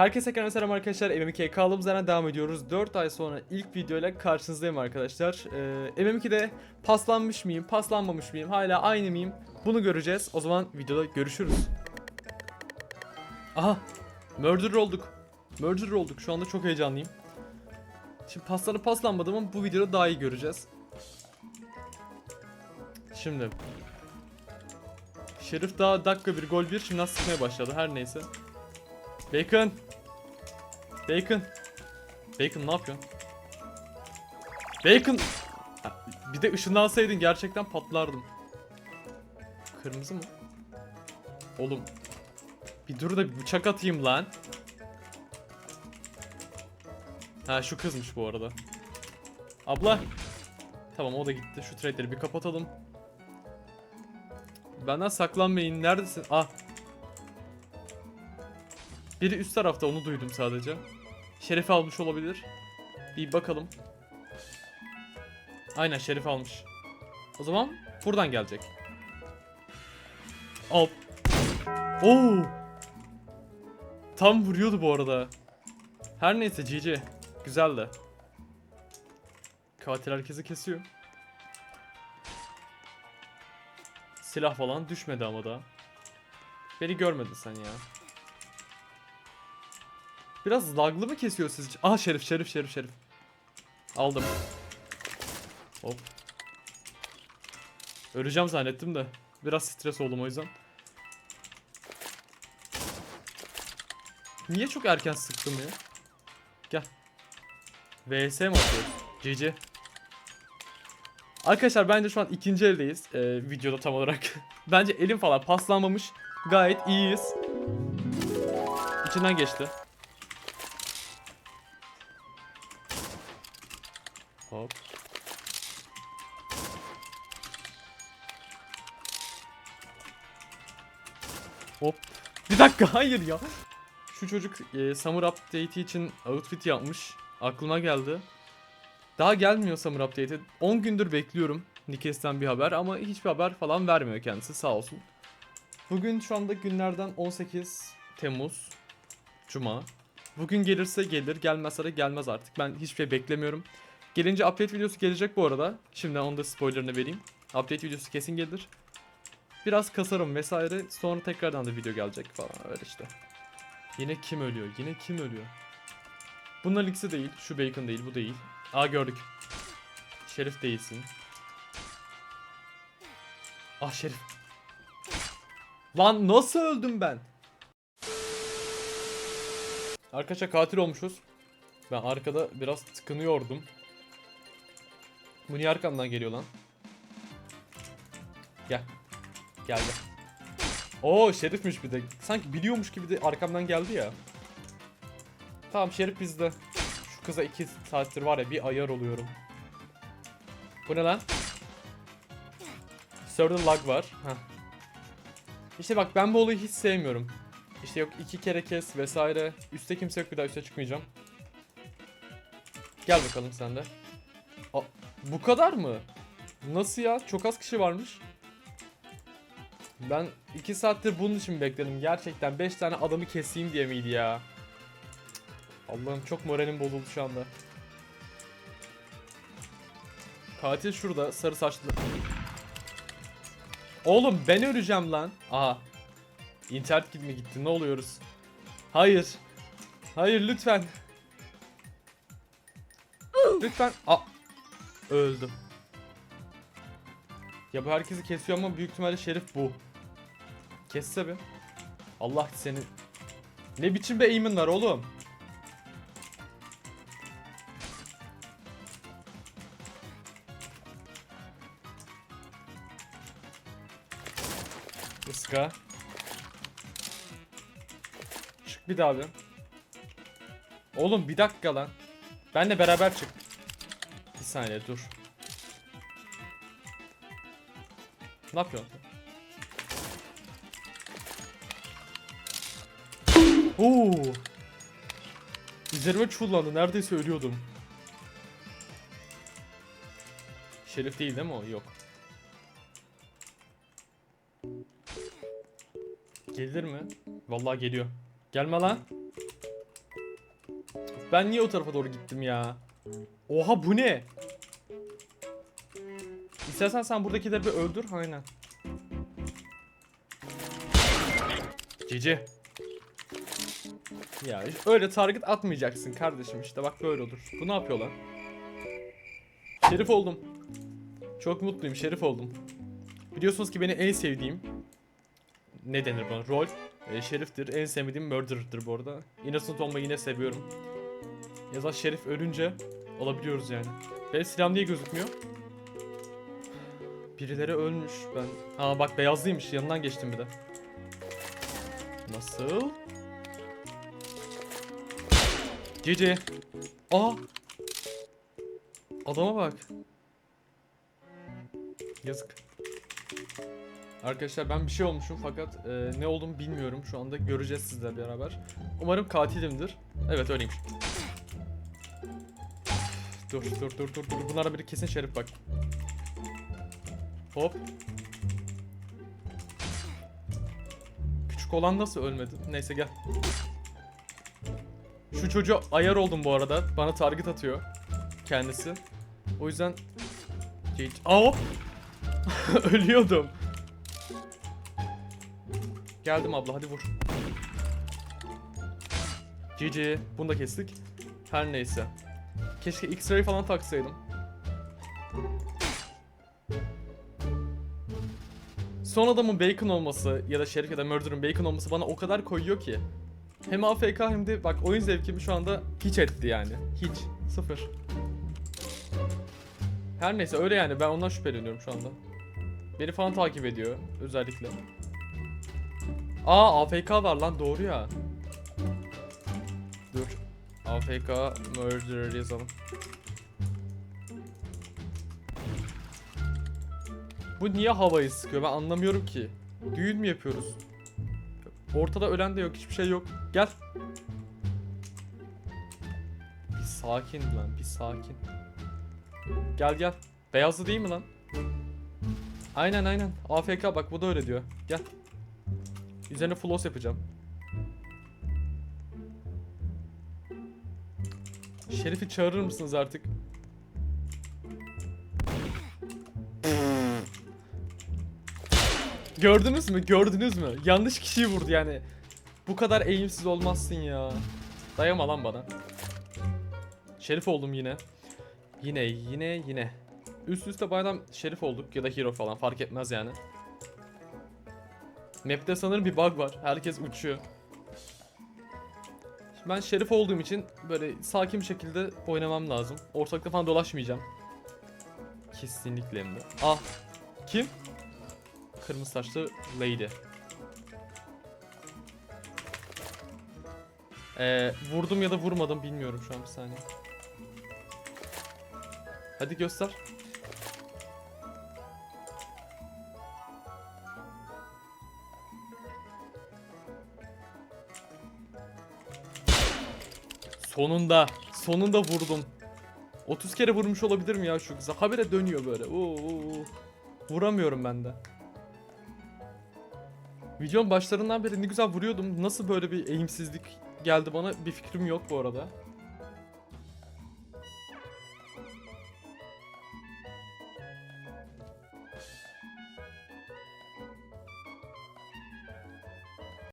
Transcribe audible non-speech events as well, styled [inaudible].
Herkese kanal selam arkadaşlar. MM2 kaldığımız yerden devam ediyoruz. 4 ay sonra ilk videoyla karşınızdayım arkadaşlar. Ee, MM2'de paslanmış mıyım, paslanmamış mıyım, hala aynı mıyım? Bunu göreceğiz. O zaman videoda görüşürüz. Aha! Murderer olduk. Murderer olduk. Şu anda çok heyecanlıyım. Şimdi paslanıp paslanmadım ama bu videoda daha iyi göreceğiz. Şimdi. Şerif daha dakika bir gol bir şimdi sıkmaya başladı her neyse. Bacon. Bacon. Bacon ne yapıyorsun? Bacon. Bir de ışınlansaydın gerçekten patlardım. Kırmızı mı? Oğlum. Bir dur da bir bıçak atayım lan. Ha şu kızmış bu arada. Abla. Tamam o da gitti. Şu trade'leri bir kapatalım. Benden saklanmayın. Neredesin? Ah. Biri üst tarafta onu duydum sadece. Şerif almış olabilir. Bir bakalım. Aynen Şerif almış. O zaman buradan gelecek. Al. Oo. Tam vuruyordu bu arada. Her neyse GG. Güzel de. Katil herkesi kesiyor. Silah falan düşmedi ama da. Beni görmedin sen ya. Biraz laglı mı kesiyor sizce? Aha şerif şerif şerif şerif. Aldım. Hop. Öleceğim zannettim de. Biraz stres oldum o yüzden. Niye çok erken sıktım ya? Gel. VS mi atıyoruz? GG. Arkadaşlar bence şu an ikinci eldeyiz. Ee, videoda tam olarak. [laughs] bence elim falan paslanmamış. Gayet iyiyiz. İçinden geçti. Hop. Hop. Bir dakika hayır ya. Şu çocuk e, Summer Update için outfit yapmış. Aklıma geldi. Daha gelmiyor Summer Update'e. 10 gündür bekliyorum Nikes'ten bir haber ama hiçbir haber falan vermiyor kendisi sağ olsun. Bugün şu anda günlerden 18 Temmuz Cuma. Bugün gelirse gelir, gelmezse de gelmez artık. Ben hiçbir şey beklemiyorum. Gelince update videosu gelecek bu arada. Şimdiden onun da spoilerını vereyim. Update videosu kesin gelir. Biraz kasarım vesaire. Sonra tekrardan da video gelecek falan öyle işte. Yine kim ölüyor? Yine kim ölüyor? Bunların ikisi değil. Şu Bacon değil, bu değil. Aa gördük. Şerif değilsin. Ah Şerif. Lan nasıl öldüm ben? Arkadaşlar katil olmuşuz. Ben arkada biraz tıkınıyordum. Bu niye arkamdan geliyor lan? Gel. Geldi. Oo şerifmiş bir de. Sanki biliyormuş gibi de arkamdan geldi ya. Tamam şerif bizde. Şu kıza iki saattir var ya bir ayar oluyorum. Bu ne lan? Server lag var. Heh. İşte bak ben bu olayı hiç sevmiyorum. İşte yok iki kere kes vesaire. Üste kimse yok bir daha üste çıkmayacağım. Gel bakalım sen de. Bu kadar mı? Nasıl ya? Çok az kişi varmış. Ben 2 saattir bunun için bekledim. Gerçekten 5 tane adamı keseyim diye miydi ya? Allah'ım çok moralim bozuldu şu anda. Katil şurada sarı saçlı. Oğlum ben öleceğim lan. Aha. İnternet mi gitti? Ne oluyoruz? Hayır. Hayır lütfen. lütfen. Aa. Öldüm. Ya bu herkesi kesiyor ama büyük ihtimalle şerif bu. Kesse be. Allah seni. Ne biçim bir aim'in var oğlum? Iska. Çık bir daha bir. Oğlum bir dakika lan. Benle beraber çık. Saniye dur. Ne yapıyorsun? Oo. Üzerime çullandı. Neredeyse ölüyordum. Şerif değil değil mi o? Yok. Gelir mi? Vallahi geliyor. Gelme lan. Ben niye o tarafa doğru gittim ya? Oha bu ne? İstersen sen buradakileri bir öldür. Aynen. Cici. Ya öyle target atmayacaksın kardeşim işte bak böyle olur. Bu ne yapıyor lan? Şerif oldum. Çok mutluyum şerif oldum. Biliyorsunuz ki beni en sevdiğim ne denir buna rol e, şeriftir. En sevmediğim murderer'dır bu arada. Innocent olmayı yine seviyorum. Yazar şerif ölünce olabiliyoruz yani. Benim silahım niye gözükmüyor? Birileri ölmüş ben. Aa bak beyazlıymış yanından geçtim bir de. Nasıl? Cici. Aa. Adama bak. Yazık. Arkadaşlar ben bir şey olmuşum fakat e, ne olduğumu bilmiyorum. Şu anda göreceğiz sizlerle beraber. Umarım katilimdir. Evet öyleymiş. Dur dur dur dur dur. Bunlara biri kesin şerif bak. Hop. Küçük olan nasıl ölmedi? Neyse gel. Şu çocuğa ayar oldum bu arada. Bana target atıyor. Kendisi. O yüzden... Aa hop! [laughs] Ölüyordum. Geldim abla hadi vur. GG. Bunu da kestik. Her neyse. Keşke X-ray falan taksaydım. Son adamın bacon olması ya da şerif ya da murder'ın bacon olması bana o kadar koyuyor ki. Hem AFK hem de bak oyun zevkimi şu anda hiç etti yani. Hiç. Sıfır. Her neyse öyle yani ben ondan şüpheleniyorum şu anda. Beni falan takip ediyor özellikle. Aa AFK var lan doğru ya. Dur. AFK murderer yazalım. Bu niye havayı sıkıyor ben anlamıyorum ki. Düğün mü yapıyoruz? Ortada ölen de yok hiçbir şey yok. Gel. Bir sakin lan bir sakin. Gel gel. Beyazlı değil mi lan? Aynen aynen. AFK bak bu da öyle diyor. Gel. Üzerine floss yapacağım. Şerif'i çağırır mısınız artık? Gördünüz mü? Gördünüz mü? Yanlış kişiyi vurdu yani. Bu kadar eğimsiz olmazsın ya. Dayama lan bana. Şerif oldum yine. Yine yine yine. Üst üste bayağı şerif olduk ya da hero falan fark etmez yani. Map'te sanırım bir bug var. Herkes uçuyor. Ben şerif olduğum için böyle sakin bir şekilde oynamam lazım. Ortalıkta falan dolaşmayacağım. Kesinlikle de. Ah. Kim? Kırmızı saçlı lady. Ee, vurdum ya da vurmadım bilmiyorum şu an bir saniye. Hadi göster. Sonunda. Sonunda vurdum. 30 kere vurmuş olabilirim ya şu kıza. Habire dönüyor böyle. Oo, oo. Vuramıyorum ben de. Videonun başlarından beri ne güzel vuruyordum. Nasıl böyle bir eğimsizlik geldi bana bir fikrim yok bu arada.